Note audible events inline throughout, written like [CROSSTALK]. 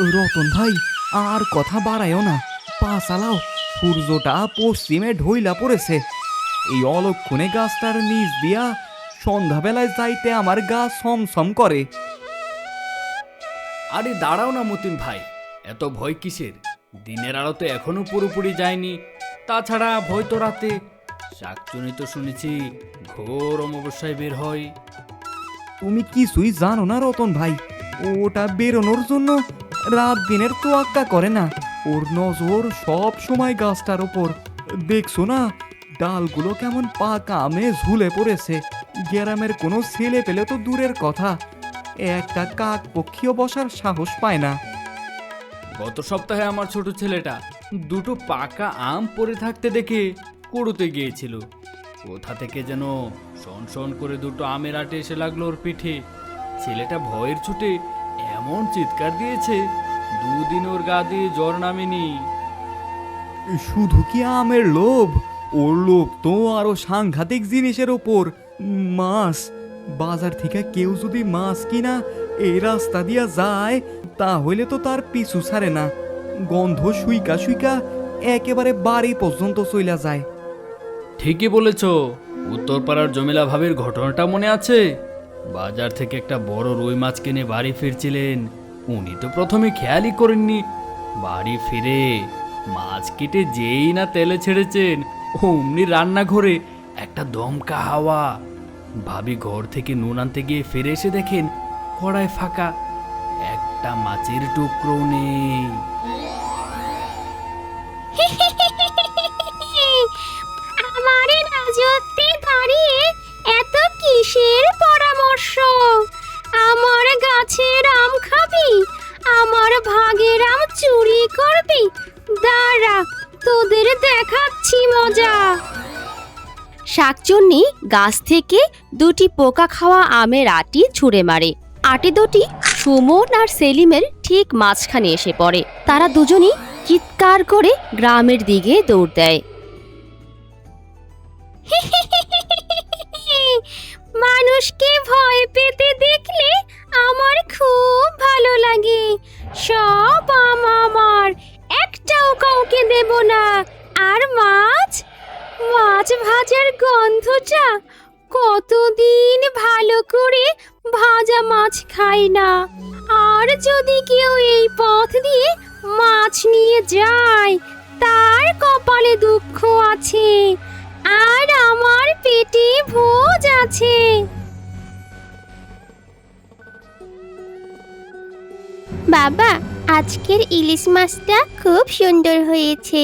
রতন ভাই আর কথা বাড়ায়ও না। পা চালাও সূর্যটা পশ্চিমে ঢইলা পড়েছে। এই অলক্ষণে গাছটার নিচ দিয়া সন্ধ্যাবেলায় যাইতে আমার গা সমসম করে। আরে দাঁড়াও না মতিন ভাই এত ভয় কিসের? দিনের আলো তো এখনও পুরোপুরি যায়নি। তাছাড়া ভয় তো রাতে। শাকচুনি তো শুনেছি ঘোর অমাবস্যায় বের হয়। তুমি কিছুই জানো না রতন ভাই ওটা বেরোনোর জন্য রাত দিনের তো তোয়াক্কা করে না। ওর নজর সব সময় গাছটার ওপর। দেখছ না, ডালগুলো কেমন পাকা আমে ঝুলে পড়েছে। গ্রামের কোনো ছেলে পেলে তো দূরের কথা। একটা কাক পক্ষীও বসার সাহস পায় না। গত সপ্তাহে আমার ছোট ছেলেটা দুটো পাকা আম পড়ে থাকতে দেখে কুড়োতে গিয়েছিল। কোথা থেকে যেন শন শন করে দুটো আমের আটে এসে লাগল ওর পিঠে। ছেলেটা ভয়ের ছুটে এমন চিৎকার দিয়েছে দুদিন ওর গা দিয়ে জ্বর নামেনি। শুধু কি আমের লোভ? ওর লোভ তো আরও সাংঘাতিক জিনিসের ওপর। মাছ বাজার থেকে কেউ যদি মাছ কিনা এই রাস্তা দিয়া যায় তাহলে তো তার পিছু ছাড়ে না। গন্ধ সুইকা সুইকা একেবারে বাড়ি পর্যন্ত চইলা যায়। ঠিকই বলেছ উত্তরপাড়ার জমিলা ভাবির ঘটনাটা মনে আছে? বাজার থেকে একটা বড় রুই মাছ কিনে বাড়ি ফিরছিলেন। উনি তো প্রথমে খেয়ালই করেননি। বাড়ি ফিরে মাছ কেটে যেই না তেলে ছেড়েছেন, অমনি রান্নাঘরে একটা দমকা হাওয়া। ভাবি ঘর থেকে নুন আনতে গিয়ে ফিরে এসে দেখেন কড়ায় ফাঁকা, একটা মাছের টুকরো নেই। দাঁড়া, তোদের দেখাচ্ছি মজা। শাকচুন্নি গাছ থেকে দুটি পোকা খাওয়া আমের আটি ছুঁড়ে মারে। আটি দুটি সুমন আর সেলিমের ঠিক মাঝখানে এসে পড়ে। তারা দুজনই চিৎকার করে গ্রামের দিকে দৌড় দেয়। [LAUGHS] মানুষকে ভয় পেতে দেখলে আমার খুব ভালো লাগে। সব আম আমার একটাও কাউকে দেব না। আর মাছ? মাছ ভাজার গন্ধটা কতদিন ভালো করে ভাজা মাছ খাই না। আর যদি কেউ এই পথ দিয়ে মাছ নিয়ে যায়, তার কপালে দুঃখ আছে। আর আমার পেটে ভোজ আছে। বাবা আজকের ইলিশ মাছটা খুব সুন্দর হয়েছে।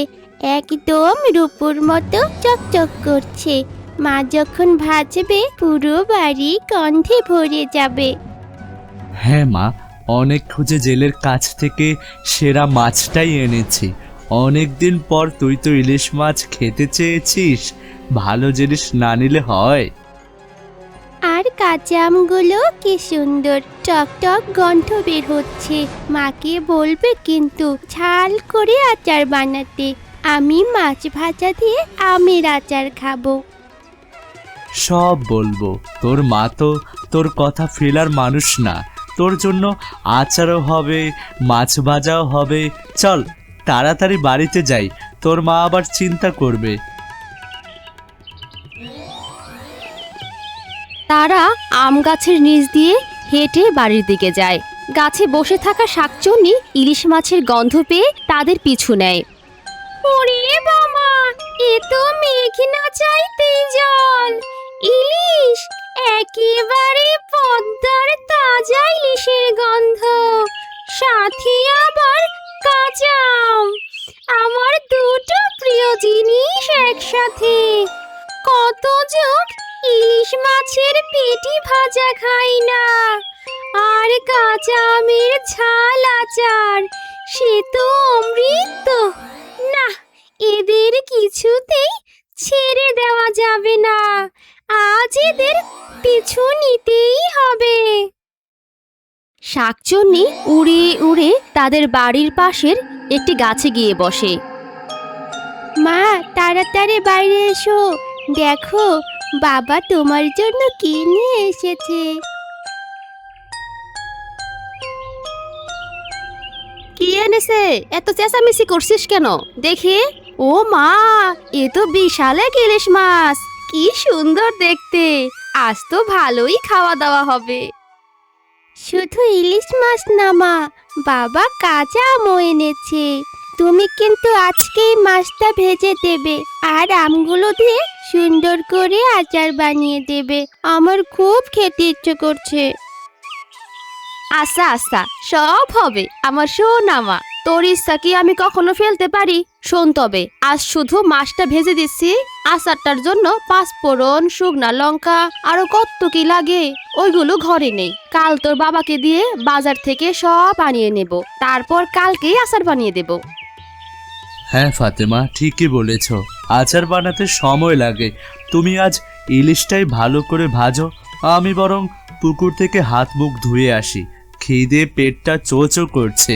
একদম রূপুর মতো চকচক করছে। মা যখন ভাজবে পুরো বাড়ি গন্ধে ভরে যাবে। হ্যাঁ মা অনেক খুঁজে জেলের কাছ থেকে সেরা মাছটাই এনেছি। অনেক দিন পর তুই তো ইলিশ মাছ খেতে চেয়েছিস। ভালো জিনিস না নিলে হয়। আর কাঁচা আমগুলো কি সুন্দর। টক টক গন্ধ বের হচ্ছে। মাকে বলবে কিন্তু ঝাল করে আচার বানাতে। আমি মাছ ভাজা দিয়ে আমের আচার খাব। সব বলব। তোর মা তো তোর কথা ফেলার মানুষ না। তোর জন্য আচারও হবে মাছ ভাজাও হবে। চল তাড়াতাড়ি বাড়িতে যাই। তোর মা আবার চিন্তা করবে। তারা আম গাছের নিচ দিয়ে হেঁটে বাড়ির দিকে যায়। গাছে বসে থাকা শাকচুন্নি ইলিশ মাছের গন্ধ পেয়ে তাদের পিছু নেয়। মেঘ না ইলিশ একেবারে তাজা ইলিশের গন্ধ। সাথে আবার কাঁচা আম। আমার দুটো প্রিয় জিনিস একসাথে। কত যুগ ইলিশ মাছের পেটি ভাজা খাই না। আর কাঁচা আমের ঝাল আচার, সে তো অমৃত। না এদের কিছুতেই ছেড়ে দেওয়া যাবে না। আজ এদের পিছু নিতেই হবে। শাকচুন্নি উড়ে উড়ে তাদের বাড়ির পাশের একটি গাছে গিয়ে বসে। মা, তাড়াতাড়ি বাইরে এসো। দেখো বাবা তোমার জন্য কি নিয়ে এসেছে? কি এনেছে? এত চেঁচামেচি করছিস কেন? দেখি। ও মা এ তো বিশাল এক ইলিশ মাছ। কি সুন্দর দেখতে। আজ তো ভালোই খাওয়া দাওয়া হবে। শুধু ইলিশ মাছ না মা বাবা কাঁচা আমও এনেছে। তুমি কিন্তু আজকেই মাছটা ভেজে দেবে আর আমগুলো দিয়ে সুন্দর করে আচার বানিয়ে দেবে। আমার খুব খেতে ইচ্ছে করছে। আচ্ছা আচ্ছা সব হবে, আমার শোন আমা তোর ইচ্ছা কি আমি কখনো ফেলতে পারি? শোন তবে, আজ শুধু মাছটা ভেজে দিচ্ছি, আচারটার জন্য পাঁচফোড়ন শুকনা লঙ্কা, আরও কত কি লাগে, ওইগুলো ঘরে নেই। কাল তোর বাবাকে দিয়ে বাজার থেকে সব আনিয়ে নেব, তারপর কালকেই আচার বানিয়ে দেব। হ্যাঁ ফাতেমা ঠিকই বলেছ। আচার বানাতে সময় লাগে। তুমি আজ ইলিশটাই ভালো করে ভাজো। আমি বরং পুকুর থেকে হাত মুখ ধুয়ে আসি। খিদে পেটটা চোচো করছে।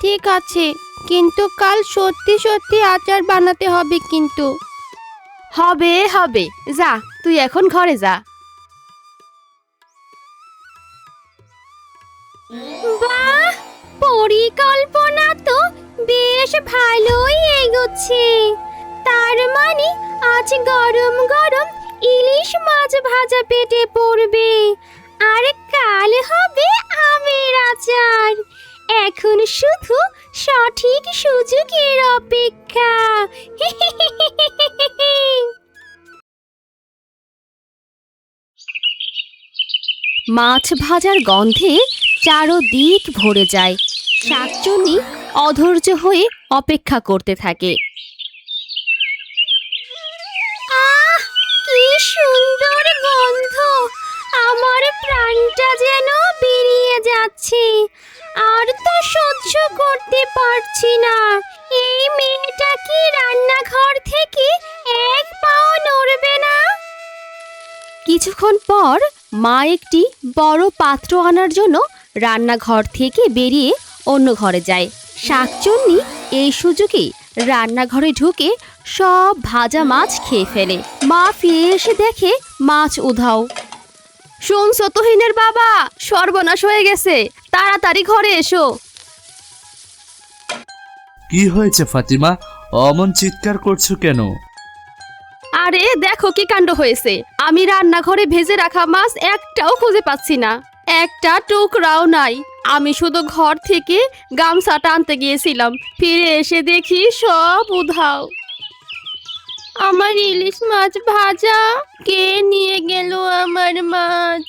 ঠিক আছে কিন্তু কাল সত্যি সত্যি আচার বানাতে হবে কিন্তু। হবে হবে। যা তুই এখন ঘরে যা। বাহ পরিকল্পনা তো বেশ ভালোই এগোচ্ছে। তার মানে আজ গরম গরম ইলিশ মাছ ভাজা পেটে পড়বে। আর কাল হবে আমের আচার। এখন শুধু সঠিক সুযোগের অপেক্ষা। মাছ ভাজার গন্ধে চারোদিক ভরে যায়। শাকচুনি অধৈর্য হয়ে অপেক্ষা করতে থাকে। আহ কি সুন্দর গন্ধ। আমার প্রাণটা যেন বেরিয়ে যাচ্ছে। আর তো সহ্য করতে পারছি না। এই মেয়েটা কি রান্নাঘর থেকে এক পাও নড়বে না? কিছুক্ষণ পর মা একটি বড় পাত্র আনার জন্য রান্নাঘর থেকে বেরিয়ে অন্য ঘরে যায়। শাকচুন্নি এই সুযোগেই রান্নাঘরে ঢুকে সব ভাজা মাছ খেয়ে ফেলে। মা ফিরে এসে দেখে মাছ উধাও। শুনছো তোহিনের বাবা? সর্বনাশ হয়ে গেছে। তাড়াতাড়ি ঘরে এসো। কি হয়েছে ফাতিমা? অমন চিৎকার করছ কেন? আরে দেখো কি কাণ্ড হয়েছে। আমি রান্নাঘরে ভেজে রাখা মাছ একটাও খুঁজে পাচ্ছি না। একটা টুকরাও নাই। আমি শুধু ঘর থেকে গামছাটা আনতে গিয়েছিলাম। ফিরে এসে দেখি সব উধাও। আমার ইলিশ মাছ ভাজা। কে নিয়ে গেল আমার মাছ?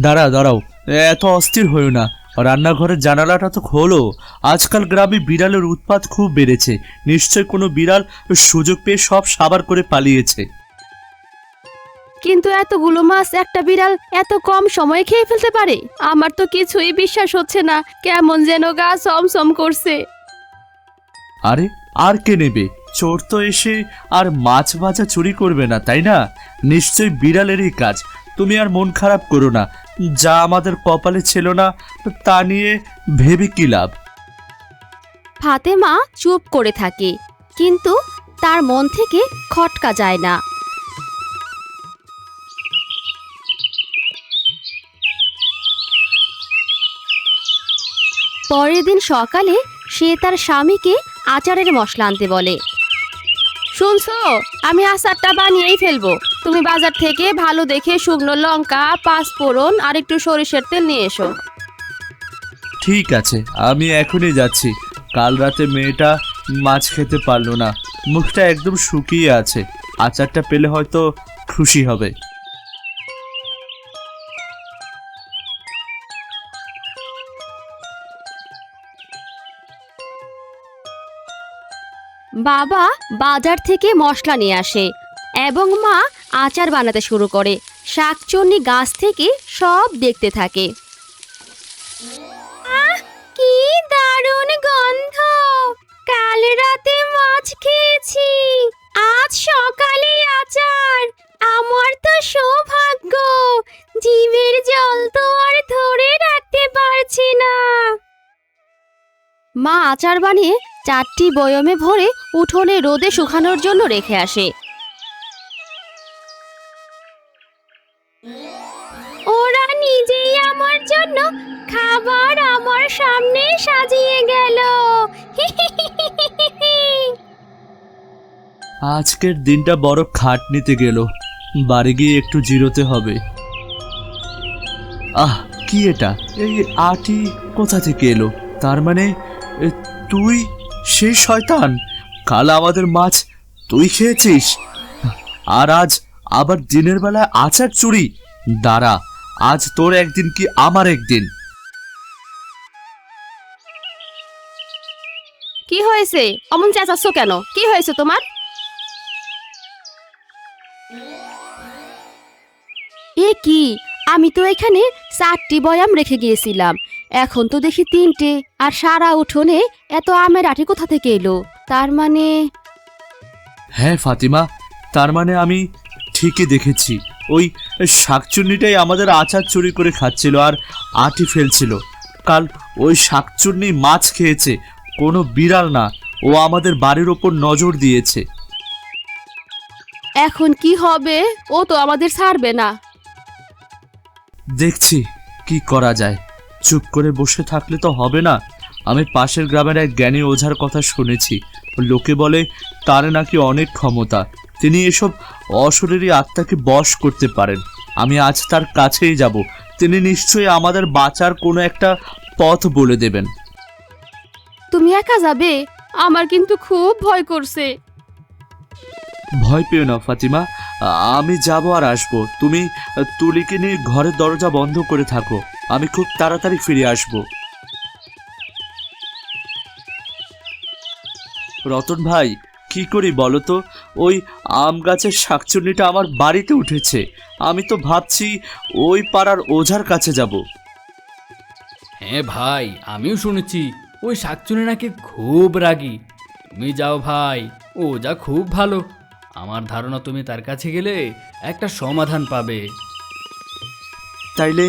দাঁড়া দাঁড়াও। এত অস্থির হইও না। রান্নাঘরের জানালাটা তো খোলো। আজকাল গ্রামে বিড়ালের উৎপাত খুব বেড়েছে। নিশ্চয় কোনো বিড়াল সুযোগ পেয়ে সব সাবার করে পালিয়েছে। কিন্তু এতগুলো মাছ একটা বিড়াল এত কম সময়ে খেয়ে ফেলতে পারে? আমার তো কিছুই বিশ্বাস হচ্ছে না কেমন যেন গা সমসম করছে। আরে আর কে নেবে? চোর তো এসে আর মাছ ভাজা চুরি করবে না তাই না? নিশ্চয়ই বিড়ালেরই কাজ। তুমি আর মন খারাপ করো না। যা আমাদের কপালে ছিল না তা নিয়ে ভেবে কি লাভ? ফাতেমা চুপ করে থাকে কিন্তু তার মন থেকে খটকা যায় না। পরের দিন সকালে সে তার স্বামীকে আচারের মশলা আনতে বলে। শুনছো? আমি আচারটা বানিয়েই ফেলব। তুমি বাজার থেকে ভালো দেখে শুকনো লঙ্কা পাঁচফোড়ন আর একটু সরিষার তেল নিয়ে এসো। ঠিক আছে আমি এখনই যাচ্ছি। কাল রাতে মেয়েটা মাছ খেতে পারল না। মুখটা একদম শুকিয়ে আছে। আচারটা পেলে হয়তো খুশি হবে। বাবা বাজার থেকে মশলা নিয়ে আসে এবং মা আচার বানাতে শুরু করে। শাকচন্নি গাছ থেকে সব দেখতে থাকে। কি দারুণ গন্ধ! কাল রাতে মাছ খেয়েছি। আজ সকালে আচার। আমার তো সৌভাগ্য। জীবের জল তো আর ধরে রাখতে পারছি না। মা আচার বানিয়ে চারটি বয়মে ভরে উঠোনে রোদে শুকানোর জন্য রেখে আসে। ওরা নিজেই আমার জন্য খাবার আমার সামনে সাজিয়ে গেল। আজকের দিনটা বড় খাটনিতে গেল। বাড়ি গিয়ে একটু জিরোতে হবে। আহ, কি এটা? এই আটি কোথা থেকে এলো? তার মানে তুই সেই শয়তান? কাল আমাদের মাছ তুই খেয়েছিস। আর আজ আবার দিনের বেলায় আচার চুরি। দাঁড়া, আজ তোর একদিন কি আমার একদিন? কি হয়েছে? অমন চেঁচাচ্ছ কেন? কি হয়েছে তোমার? এ কি? আমি তো এখানে চারটি বয়াম রেখে গিয়েছিলাম। এখন তো দেখি তিনটে আর সারা উঠোনে এত আমের আটি কোথা থেকে এলো? তার মানে হ্যাঁ ফাতিমা তার মানে আমি ঠিকই দেখেছি। ওই শাকচুন্নিটাই আমাদের আচার চুরি করে খাচ্ছিল আর আটি ফেলছিল। কাল ওই শাকচুন্নি মাছ খেয়েছে কোনো বিড়াল না ও আমাদের বাড়ির ওপর নজর দিয়েছে। এখন কি হবে? ও তো আমাদের ছাড়বে না। দেখছি কি করা যায়। চুপ করে বসে থাকলে তো হবে না। আমি পাশের গ্রামের এক জ্ঞানী ওঝার কথা শুনেছি। লোকে বলে তার নাকি অনেক ক্ষমতা। তিনি এসব অশরীরী আত্মাকে বশ করতে পারেন। আমি আজ তার কাছেই যাব। তিনি নিশ্চয়ই আমাদের বাঁচার কোনো একটা পথ বলে দেবেন। তুমি একা যাবে? আমার কিন্তু খুব ভয় করছে। ভয় পেও না ফাতিমা। আমি যাব আর আসব। তুমি তুলিকে নিয়ে ঘরের দরজা বন্ধ করে থাকো। আমি খুব তাড়াতাড়ি ফিরে আসব। রতন ভাই, কি করি বলো তো? ওই আম গাছের শাকচুন্নিটা আমার বাড়িতে উঠেছে। আমি তো ভাবছি ওই পাড়ার ওঝার কাছে যাব। হ্যাঁ ভাই, আমিও শুনেছি ওই শাকচুনি নাকি খুব রাগী। তুমি যাও ভাই ও যা খুব ভালো। আমার ধারণা তুমি তার কাছে গেলে একটা সমাধান পাবে। তাইলে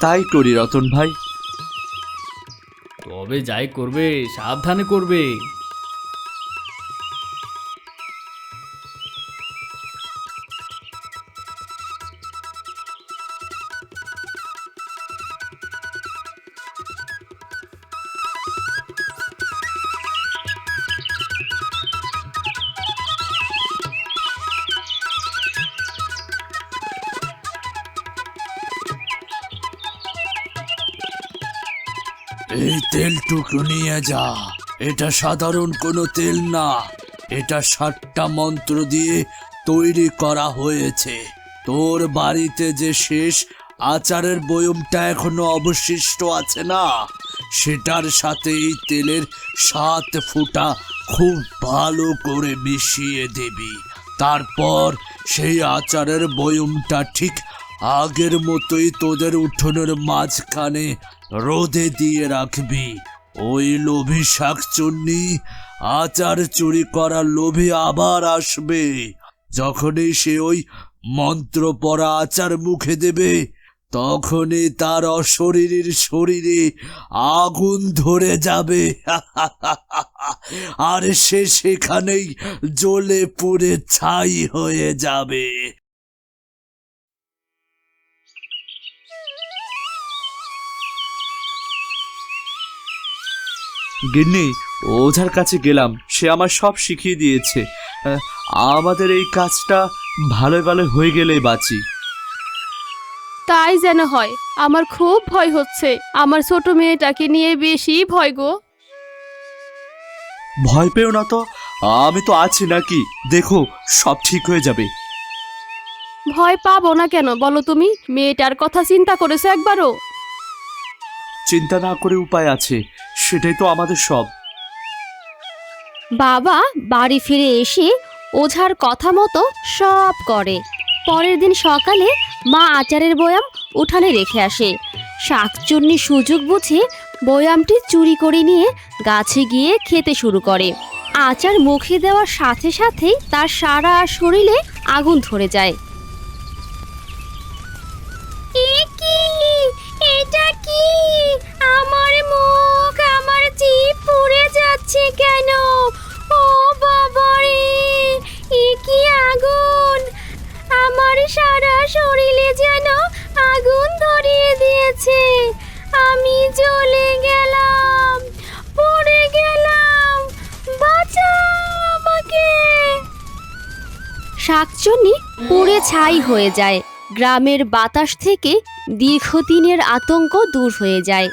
তাই করি রতন ভাই। তবে যাই করবে সাবধানে করবে। তেলটুকু নিয়ে যা। এটা সাধারণ কোনো তেল না। এটা সাতটা মন্ত্র দিয়ে তৈরি করা হয়েছে। তোর বাড়িতে যে শেষ আচারের বয়মটা এখনও অবশিষ্ট আছে না, সেটার সাথে এই তেলের সাত ফুটা খুব ভালো করে মিশিয়ে দিবি। তারপর সেই আচারের বয়মটা ঠিক আগের মতোই তোদের উঠোনের মাঝখানে রোদে দিয়ে রাখবি। ওই লোভী শাকচুন্নি, আচার চুরি করার লোভে আবার আসবে। যখনই সে ওই মন্ত্র পড়া আচার মুখে দেবে, তখনই তার অশরীরীর শরীরে আগুন ধরে যাবে। [LAUGHS] আর সে সেখানেই জ্বলে পুড়ে ছাই হয়ে যাবে। গিন্নি ওঝার কাছে গেলাম। সে আমার সব শিখিয়ে দিয়েছে। আমাদের এই কাজটা ভালো ভালো হয়ে গেলেই বাঁচি। তাই যেন হয় আমার খুব ভয় হচ্ছে। আমার ছোট মেয়েটাকে নিয়ে বেশি ভয় গো। ভয় পেও না তো আমি তো আছি নাকি? দেখো সব ঠিক হয়ে যাবে। ভয় পাবো না কেন বলো তুমি? মেয়েটার কথা চিন্তা করেছ একবারও? চিন্তা না করে উপায় আছে, সেটাই তো আমাদের সব। বাবা বাড়ি ফিরে এসে ওঝার কথা মতো সব করে। পরের দিন সকালে মা আচারের বয়াম উঠানে রেখে আসে। শাকচুন্নি সুযোগ বুঝে বয়ামটি চুরি করে নিয়ে গাছে গিয়ে খেতে শুরু করে। আচার মুখে দেওয়ার সাথে সাথেই তার সারা শরীরে আগুন ধরে যায়। এটা কি? আমার মুখ, আমার জিভ পুড়ে যাচ্ছে কেন? ও বাবা রে এ কি আগুন? আমার সারা শরীরে যেন আগুন ধরিয়ে দিয়েছে। আমি চলে গেলাম, পড়ে গেলাম। বাঁচাও আমাকে। শাকচুনি পুড়ে ছাই হয়ে যায়। গ্রামের বাতাস থেকে দীর্ঘদিনের আতঙ্ক দূর হয়ে যায়।